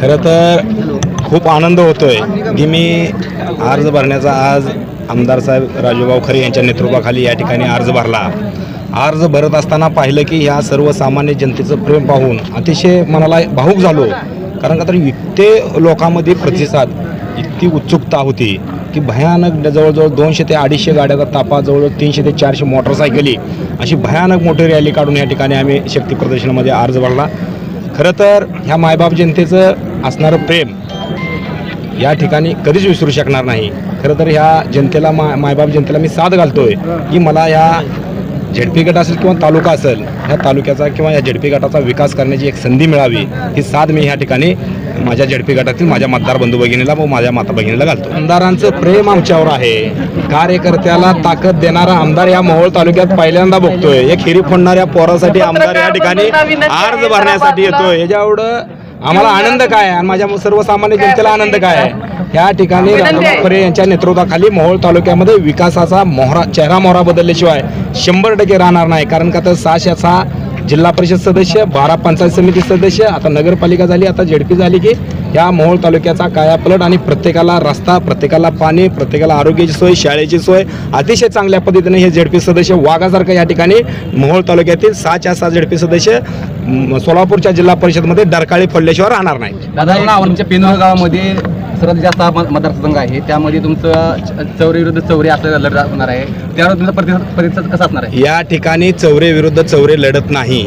खरं तर खूप आनंद होतोय की मी अर्ज भरण्याचा आज आमदार साहेब राजूभाऊ खरे यांच्या नेतृत्वाखाली या ठिकाणी अर्ज भरला. अर्ज भरत असताना पाहिलं की ह्या सर्वसामान्य जनतेचं प्रेम पाहून अतिशय मनाला भाऊक झालो. कारण का तर इतके लोकांमध्ये प्रतिसाद इतकी उत्सुकता होती की भयानक जवळजवळ दोनशे ते अडीचशे गाड्याचा तापा जवळजवळ तीनशे ते चारशे मोटरसायकली अशी भयानक मोठी रॅली काढून या ठिकाणी आम्ही शक्ती प्रदर्शनामध्ये अर्ज भरला. खरं तर ह्या मायबाप जनतेचं असणारं प्रेम या ठिकाणी कधीच विसरू शकणार नाही. खरं तर ह्या जनतेला मा मायबाप जनतेला मी साथ घालतोय की मला ह्या झेडपी गट असेल किंवा तालुका असेल ह्या तालुक्याचा किंवा या झेडपी गटाचा विकास करण्याची एक संधी मिळावी ही साथ मी ह्या ठिकाणी माझ्या झेडपी गटातील माझ्या मतदार बंधू भगिनीला व माझ्या माता भगिनीला घालतो. आमदारांचं प्रेम आमच्यावर आहे. कार्यकर्त्याला ताकद देणारा आमदार या मोहोळ तालुक्यात पहिल्यांदा बघतोय. एक हिरी फोडणाऱ्या पोरासाठी आमदार या ठिकाणी अर्ज भरण्यासाठी येतोय. याच्या एवढं आम्हाला आनंद काय आहे? आणि माझ्या सर्वसामान्य जनतेला आनंद काय आहे? या ठिकाणी खरे यांच्या नेतृत्वाखाली मोहोळ तालुक्यामध्ये विकासाचा मोहरा चेहरा मोहरा बदलल्याशिवाय शंभर टक्के राहणार नाही. कारण का तर सहाशे सहा जिल्हा परिषद सदस्य बारा पंचायत समिती सदस्य आता नगरपालिका झाली आता झेडपी झाली की या मोहोळ तालुक्याचा कायापलट आणि प्रत्येकाला रस्ता प्रत्येकाला पाणी प्रत्येकाला आरोग्याची सोय शाळेची सोय अतिशय चांगल्या पद्धतीने हे झेडपी सदस्य वाघासारखं या ठिकाणी मोहोळ तालुक्यातील सहाच्या सहा झेडपी सदस्य सोलापूरच्या जिल्हा परिषदमध्ये डरकाळी पडल्याशिवाय राहणार नाही दादा गावामध्ये सर्वात जास्त हा मत- मतदारसंघ आहे. त्यामध्ये तुमचं चौरे विरुद्ध चौरे असं लढत होणार आहे. त्यावर तुमचा प्रतिसाद प्रतिसाद कसा असणार आहे? या ठिकाणी चौरे विरुद्ध चौरे लढत नाही.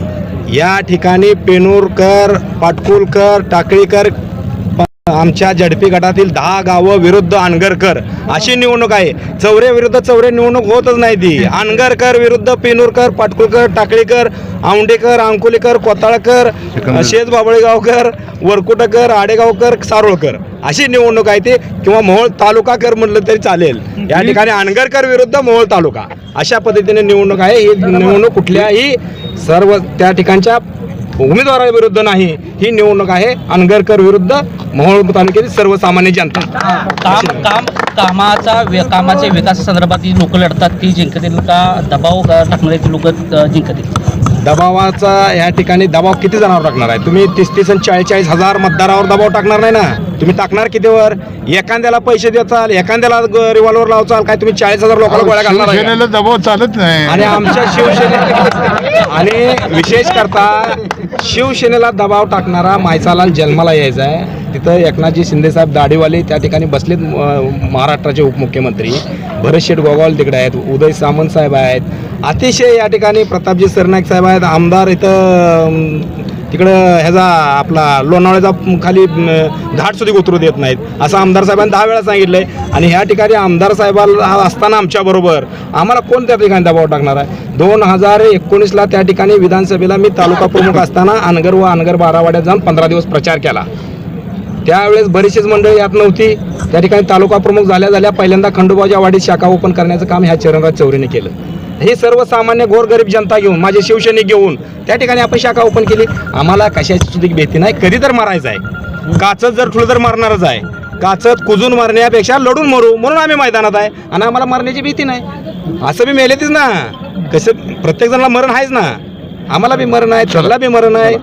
या ठिकाणी पेनूरकर पाटकुलकर टाकळीकर प- आमच्या झडपी गटातील दहा गावं विरुद्ध अनगरकर अशी निवडणूक आहे. चौरे विरुद्ध चौरे निवडणूक होतच नाही ती. अनगरकर विरुद्ध पेनूरकर पाटकुलकर टाकळीकर औंडेकर अंकुलीकर कोताळकर शेज बाबळेगावकर वरकुटकर आडेगावकर सारोळकर. अशी निवडणूक आहे ती. किंवा मोहोळ तालुका कर म्हटलं तरी चालेल. या ठिकाणी अनगरकर विरुद्ध मोहोळ तालुका. अशा पद्धतीने निवडणूक आहे. ही निवडणूक कुठल्याही सर्व त्या ठिकाणच्या उमेदवाराविरुद्ध नाही. ही निवडणूक आहे. अनगरकर विरुद्ध मोहोळ तालुक्यातील सर्वसामान्य जनता. काम काम कामाचा कामाच्या विकासासंदर्भात लोक लढतात. ती जिंकतील का? दबाव टाकणारे लोक जिंकतील? दबावाचा या ठिकाणी दबाव किती जणांवर टाकणार आहे? तुम्ही तीस तीस आणि चाळीस चाळीस हजार मतदारावर दबाव टाकणार नाही ना? तुम्ही टाकणार कितीवर एखाद्याला पैसे देताल एखाद्याला रिव्हॉल्वर लावचाल काय तुम्ही चाळीस हजार लोकांना गोळ्या घालणार? शिवसेनेला दबाव चालत नाही. आणि आमच्या शिवसेने आणि विशेष करता शिवसेनेला दबाव टाकणारा मायसालाल जन्माला यायचा आहे. तिथं एकनाथजी शिंदेसाहेब दाढीवाले त्या ठिकाणी बसलेत महाराष्ट्राचे उपमुख्यमंत्री. भरत शेठ गोगावल तिकडे आहेत उदय सामंत साहेब आहेत. अतिशय या ठिकाणी प्रतापजी सरनाईक साहेब आहेत. आमदार इथं अं, तिकडं ह्याचा आपला लोणावळ्याचा खाली अं, घाट सुद्धा उतरू देत नाहीत. असं आमदार साहेबांनी दहा वेळा सांगितलं आहे आणि ह्या ठिकाणी आमदार साहेबाला असताना आमच्याबरोबर आम्हाला कोण त्या ठिकाणी दबाव टाकणार आहे? दोन हजार एकोणीसला त्या ठिकाणी विधानसभेला मी तालुका प्रमुख असताना अनगर व अनगर बारावाड्यात जाऊन पंधरा दिवस प्रचार केला. त्यावेळेस बरीचशीच मंडळी यात नव्हती. त्या ठिकाणी तालुका प्रमुख झाल्या झाल्या पहिल्यांदा खंडोबाच्या वाडीत शाखा ओपन करण्याचं काम ह्या चरणराज चौरीने केलं. हे सर्वसामान्य गोरगरीब जनता घेऊन माझे शिवसैनिक घेऊन त्या ठिकाणी आपण शाखा ओपन केली. आम्हाला कशाची सुद्धा भीती नाही. कधी तर मारायचं आहे. काचत जर ठुलं तर मारणारच आहे. काचत कुजून मारण्यापेक्षा लढून मरू म्हणून आम्ही मैदानात आहे. आणि आम्हाला मारण्याची भीती नाही. असं बी मेलेतीच ना. कसं प्रत्येक जणाला मरण आहेच ना. आम्हाला बी मरण आहे त्याला बी मरण आहे.